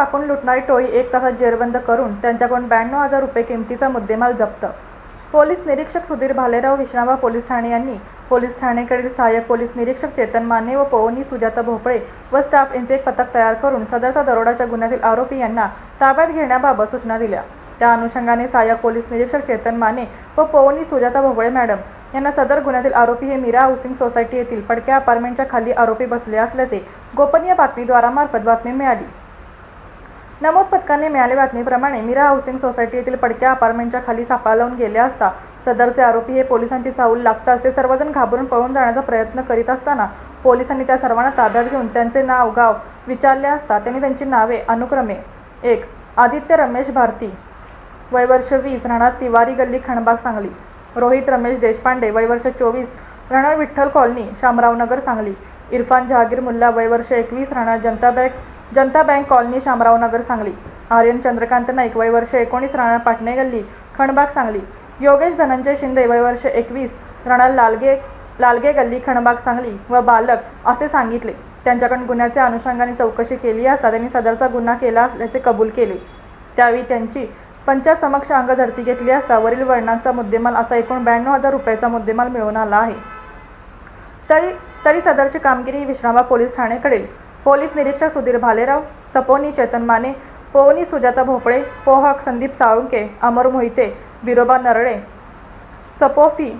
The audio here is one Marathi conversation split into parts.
टाकून लुटणारी टोळी एक तासात जेरबंद करून त्यांच्याकडून ब्याण्णव हजार रुपये किमतीचा मुद्देमाल जप्त. पोलीस निरीक्षक सुधीर भालेराव विश्रामबाग पोलीस ठाणे यांनी पोलीस ठाणेकडील सहाय्यक पोलीस निरीक्षक चेतन माने व पवनी सुजाता भोपळे व स्टाफ यांचे एक पथक तयार करून सदरचा दरोडाच्या गुन्ह्यातील आरोपी यांना ताब्यात घेण्याबाबत सूचना दिल्या. त्या अनुषंगाने सहाय्यक पोलीस निरीक्षक चेतन माने व पवनी सुजाता भोपळे मॅडम यांना सदर गुन्ह्यातील आरोपी हे मीरा हाऊसिंग सोसायटी येथील पडक्या अपार्टमेंटच्या खाली आरोपी बसले असल्याचे गोपनीय बातमीद्वारामार्फत बातमी मिळाली. नमोद पथकाने मिळालेल्या बातमीप्रमाणे मीरा हाऊसिंग सोसायटी येथील पडक्या अपार्टमेंटच्या खाली सापळा लावून गेले असता सदरचे आरोपी हे पोलिसांची चाहूल लागताच ते सर्वजण घाबरून पळून जाण्याचा प्रयत्न करीत असताना पोलिसांनी त्या सर्वांना ताब्यात घेऊन त्यांचे नाव गाव विचारले असता त्यांनी त्यांची नावे अनुक्रमे एक आदित्य रमेश भारती वयवर्ष वीस राहणार तिवारी गल्ली खणबाग सांगली. रोहित रमेश देशपांडे वयवर्ष चोवीस राहणार विठ्ठल कॉलनी शामरावनगर सांगली. इरफान जहागीर मुल्ला वयवर्ष एकवीस राहणार Janata bank Janata bank colony Shamraonagar Sangli. Aryan Chandrakant Naik वय वर्ष एकोणीस राणा पाटणे गल्ली खणबाग सांगली. योगेश धनंजय शिंदे वय वर्ष एकवीस राहणार लालगे लालगे गल्ली खणबाग सांगली व बालक असे सांगितले. त्यांच्याकडून गुन्ह्याच्या अनुषंगाने चौकशी केली असता त्यांनी सदरचा गुन्हा केला असल्याचे कबूल केले. त्यावेळी त्यांची पंचासमक्ष अंगझडती घेतली असता वरील वर्णांचा मुद्देमाल असा एकूण ब्याण्णव हजार रुपयाचा मुद्देमाल मिळून आला आहे. तरी तरी सदरची कामगिरी विश्रामा पोलीस ठाणेकडील. पोलीस निरीक्षक सुधीर भालेराव सपोनी चेतन माने पोहनी सुजाता भोपळे पोहक संदीप साळुंके अमर मोहिते विरोबा नरळे सपोफी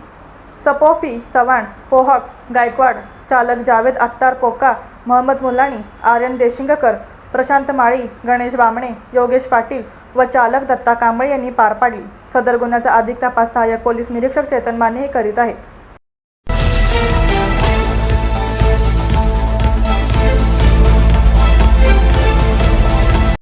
सपोफी चव्हाण पोहक गायकवाड चालक जावेद अत्तार कोका महम्मद मुलानी आर्यन देशिंगकर प्रशांत माळी गणेश बामणे योगेश पाटील व चालक दत्ता कांबळे यांनी पार पाडली. सदर गुन्ह्याचा अधिक तपास सहाय्यक पोलीस निरीक्षक चेतन माने हे करीत आहे